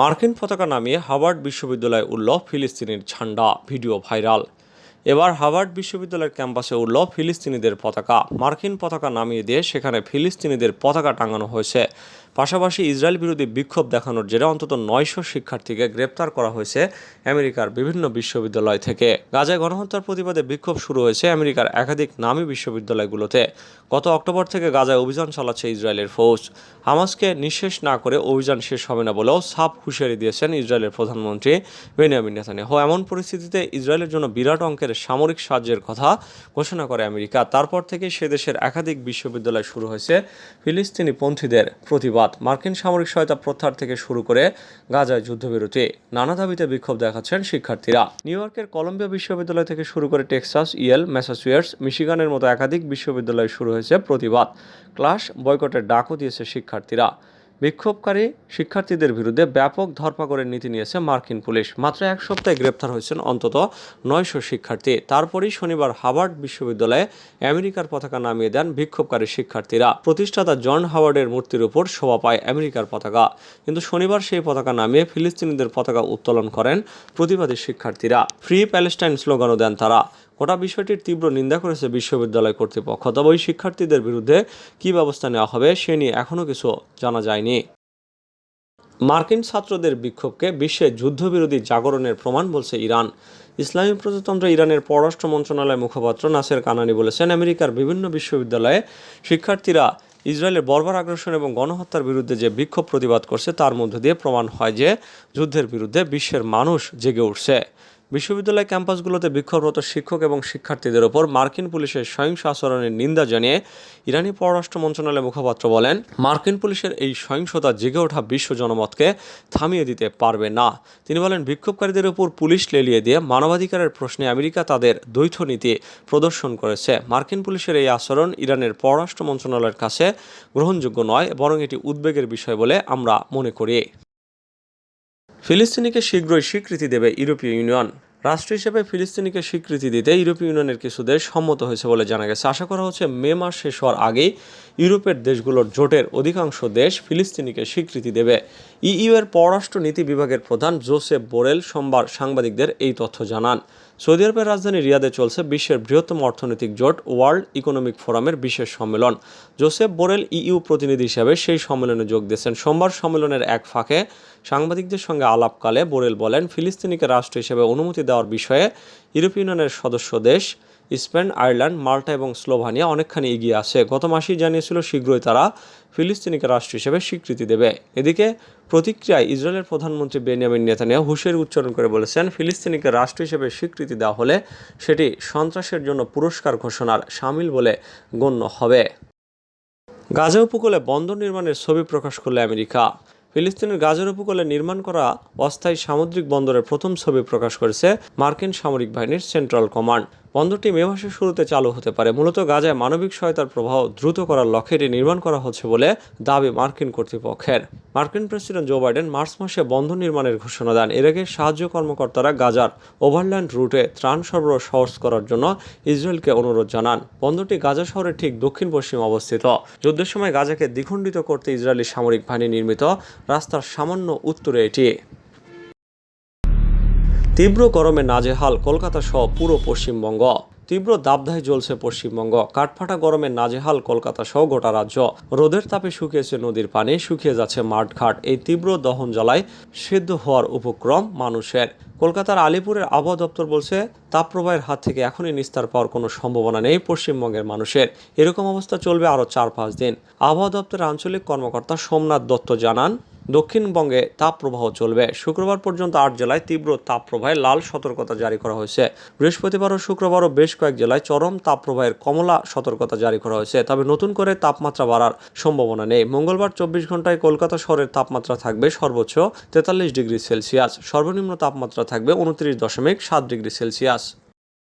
মার্কিন পতাকা নামিয়ে হার্ভার্ড বিশ্ববিদ্যালয়ে উঠল ফিলিস্তিনির ঝান্ডা, ভিডিও ভাইরাল। এবার হার্ভার্ড বিশ্ববিদ্যালয়ের ক্যাম্পাসে উঠল ফিলিস্তিনিদের পতাকা। মার্কিন পতাকা নামিয়ে দিয়ে সেখানে ফিলিস্তিনিদের পতাকা টাঙানো হয়েছে। পাশাপাশি ইসরায়েল বিরোধী বিক্ষোভ দেখানোর জেরে অন্তত নয়শো শিক্ষার্থীকে গ্রেপ্তার করা হয়েছে আমেরিকার বিভিন্ন বিশ্ববিদ্যালয় থেকে। গাজায় গণহত্যার প্রতিবাদে বিক্ষোভ শুরু হয়েছে আমেরিকার একাধিক নামী বিশ্ববিদ্যালয়গুলোতে। গত অক্টোবর থেকে গাজায় অভিযান চালাচ্ছে ইসরায়েলের ফৌজ। হামাসকে নিঃশেষ না করে অভিযান শেষ হবে না বলেও সাফ হুঁশিয়ারি দিয়েছেন ইসরায়েলের প্রধানমন্ত্রী বেনিয়ামিন নেতানিয়াহু। এমন পরিস্থিতিতে ইসরায়েলের জন্য বিরাট অঙ্কের সামরিক সাহায্যের কথা ঘোষণা করে আমেরিকা। তারপর থেকে সে দেশের একাধিক বিশ্ববিদ্যালয় শুরু হয়েছে ফিলিস্তিনি পন্থীদের প্রতিবাদ। মার্কিন সামরিক সহায়তা প্রত্যাহার থেকে শুরু করে গাজায় যুদ্ধবিরতি। নানা দাবিতে বিক্ষোভ দেখাচ্ছেন শিক্ষার্থীরা। নিউ ইয়র্কের কলম্বিয়া বিশ্ববিদ্যালয় থেকে শুরু করে টেক্সাস, ইয়েল, ম্যাসাচুয়েটস, মিশিগানের মতো একাধিক বিশ্ববিদ্যালয়ে শুরু হয়েছে প্রতিবাদ। ক্লাস বয়কটের ডাকও দিয়েছে শিক্ষার্থীরা। বিক্ষোভকারী শিক্ষার্থীদের বিরুদ্ধে ব্যাপক ধরপাকড়ের নীতি নিয়েছে মার্কিন পুলিশ। মাত্র এক সপ্তাহে গ্রেপ্তার হয়েছেন অন্তত নয়শো শিক্ষার্থী। তারপরেই শনিবার হাওয়ার্ড বিশ্ববিদ্যালয়ে আমেরিকার পতাকা নামিয়ে দেন বিক্ষোভকারী শিক্ষার্থীরা। প্রতিষ্ঠাতা জন হাওয়ার্ডের মূর্তির উপর শোভা পায় আমেরিকার পতাকা। কিন্তু শনিবার সেই পতাকা নামিয়ে ফিলিস্তিনিদের পতাকা উত্তোলন করেন প্রতিবাদী শিক্ষার্থীরা। ফ্রি প্যালেস্টাইন স্লোগানও দেন তারা। গোটা বিষয়টির তীব্র নিন্দা করেছে বিশ্ববিদ্যালয় কর্তৃপক্ষ। তবে ওই শিক্ষার্থীদের বিরুদ্ধে কী ব্যবস্থা নেওয়া হবে সে নিয়ে এখনও কিছু জানা যায়নি। মার্কিন ছাত্রদের বিক্ষোভকে বিশ্বে যুদ্ধবিরোধী জাগরণের প্রমাণ বলছে ইরান। ইসলামী প্রজাতন্ত্র ইরানের পররাষ্ট্র মন্ত্রণালয়ের মুখপাত্র নাসের কানানি বলেছেন, আমেরিকার বিভিন্ন বিশ্ববিদ্যালয়ে শিক্ষার্থীরা ইসরায়েলের বর্বর আগ্রাসন এবং গণহত্যার বিরুদ্ধে যে বিক্ষোভ প্রতিবাদ করছে, তার মধ্য দিয়ে প্রমাণ হয় যে যুদ্ধের বিরুদ্ধে বিশ্বের মানুষ জেগে উঠছে। বিশ্ববিদ্যালয় ক্যাম্পাসগুলোতে বিক্ষোভরত শিক্ষক এবং শিক্ষার্থীদের ওপর মার্কিন পুলিশের সহিংস আচরণের নিন্দা জানিয়ে ইরানি পররাষ্ট্র মন্ত্রণালয়ের মুখপাত্র বলেন, মার্কিন পুলিশের এই সহিংসতা জেগে ওঠা বিশ্ব জনমতকে থামিয়ে দিতে পারবে না। তিনি বলেন, বিক্ষোভকারীদের উপর পুলিশ লেলিয়ে দিয়ে মানবাধিকারের প্রশ্নে আমেরিকা তাদের দ্বৈত নীতি প্রদর্শন করেছে। মার্কিন পুলিশের এই আচরণ ইরানের পররাষ্ট্র মন্ত্রণালয়ের কাছে গ্রহণযোগ্য নয়, বরং এটি উদ্বেগের বিষয় বলে আমরা মনে করি। ফিলিস্তিনিকে শীঘ্রই স্বীকৃতি দেবে ইউরোপীয় ইউনিয়ন। রাষ্ট্র হিসেবে ফিলিস্তিনিকে স্বীকৃতি দিতে ইউরোপীয় ইউনিয়নের কিছু দেশ সম্মত হয়েছে বলে জানা গেছে। আশা করা হচ্ছে মে মাস শেষ হওয়ার আগেই ইউরোপের দেশগুলোর জোটের অধিকাংশ দেশ ফিলিস্তিনিকে স্বীকৃতি দেবে। ইইউ এর পররাষ্ট্র নীতি বিভাগের প্রধান জোসেফ বোরেল সোমবার সাংবাদিকদের এই তথ্য জানান। সৌদি আরবের রাজধানী রিয়াদে চলছে বিশ্বের বৃহত্তম অর্থনৈতিক জোট ওয়ার্ল্ড ইকোনমিক ফোরামের বিশেষ সম্মেলন। জোসেফ বোরেল ইইউ প্রতিনিধি হিসেবে সেই সম্মেলনে যোগ দিয়েছেন। সোমবার সম্মেলনের এক ফাঁকে সাংবাদিকদের সঙ্গে আলাপকালে বোরেল বলেন, ফিলিস্তিনিকে রাষ্ট্র হিসেবে অনুমতি দেওয়ার বিষয়ে ইউরোপীয় ইউনিয়নের সদস্য দেশ স্পেন, আয়ারল্যান্ড, মাল্টা এবং স্লোভানিয়া অনেকখানি এগিয়ে আছে। গত মাসেই জানিয়েছিল শীঘ্রই তারা ফিলিস্তিনিকে রাষ্ট্র হিসেবে স্বীকৃতি দেবে। এদিকে প্রতিক্রিয়ায় ইসরায়েলের প্রধানমন্ত্রী বেনিয়ামিন নেতানিয়াহু হুশের উচ্চারণ করে বলেছেন, ফিলিস্তিনিকে রাষ্ট্র হিসেবে স্বীকৃতি দেওয়া হলে সেটি সন্ত্রাসের জন্য পুরস্কার ঘোষণার সামিল বলে গণ্য হবে। গাজা উপকূলে বন্দর নির্মাণের ছবি প্রকাশ করলে আমেরিকা। ফিলিস্তিনের গাজার উপকূলে নির্মাণ করা অস্থায়ী সামুদ্রিক বন্দরের প্রথম ছবি প্রকাশ করেছে মার্কিন সামরিক বাহিনীর সেন্ট্রাল কমান্ড। বন্দরটি মে মাসের শুরুতে চালু হতে পারে। মূলত গাজায় মানবিক সহায়তার প্রবাহ দ্রুত করার লক্ষ্যে এটি নির্মাণ করা হচ্ছে বলে দাবি মার্কিন কর্তৃপক্ষের। মার্কিন প্রেসিডেন্ট জো বাইডেন মার্চ মাসে বন্দর নির্মাণের ঘোষণা দেন। এর আগে সাহায্য কর্মকর্তারা গাজার ওভারল্যান্ড রুটে ত্রাণ সরবরাহ সহজ করার জন্য ইসরায়েলকে অনুরোধ জানান। বন্দরটি গাজা শহরের ঠিক দক্ষিণ পশ্চিম অবস্থিত। যুদ্ধের সময় গাজাকে দ্বিখণ্ডিত করতে ইসরায়েলি সামরিক বাহিনী নির্মিত রাস্তার সামান্য উত্তরে এটি। তীব্র গরমে নাজেহাল কলকাতা সহ পুরো পশ্চিমবঙ্গ। তীব্র দাবদাহে জ্বলছে পশ্চিমবঙ্গ। কাঠফাটা গরমে নাজেহাল কলকাতা সহ গোটা রাজ্য। রোদের তাপে শুকিয়েছে নদীর পানি, শুকিয়ে যাচ্ছে মাঠঘাট। এই তীব্র দহন জ্বালায় সিদ্ধ হওয়ার উপক্রম মানুষের। কলকাতার আলিপুরের আবহাওয়া দপ্তর বলছে, তাপপ্রবাহের হাত থেকে এখনই নিস্তার পাওয়ার কোনো সম্ভাবনা নেই পশ্চিমবঙ্গের মানুষের। এরকম অবস্থা চলবে আরও চার পাঁচ দিন। আবহাওয়া দপ্তরের আঞ্চলিক কর্মকর্তা সোমনাথ দত্ত জানান দক্ষিণবঙ্গে তাপপ্রবাহ চলবে। শুক্রবার পর্যন্ত আট জেলায় তীব্র তাপপ্রবাহে লাল সতর্কতা জারি করা হয়েছে। বৃহস্পতিবার ও শুক্রবারও বেশ কয়েক জেলায় চরম তাপপ্রবাহের কমলা সতর্কতা জারি করা হয়েছে। তবে নতুন করে তাপমাত্রা বাড়ার সম্ভাবনা নেই। মঙ্গলবার চব্বিশ ঘন্টায় কলকাতা শহরের তাপমাত্রা থাকবে সর্বোচ্চ তেতাল্লিশ ডিগ্রি সেলসিয়াস। সর্বনিম্ন তাপমাত্রা থাকবে উনত্রিশ দশমিক সাত ডিগ্রি সেলসিয়াস।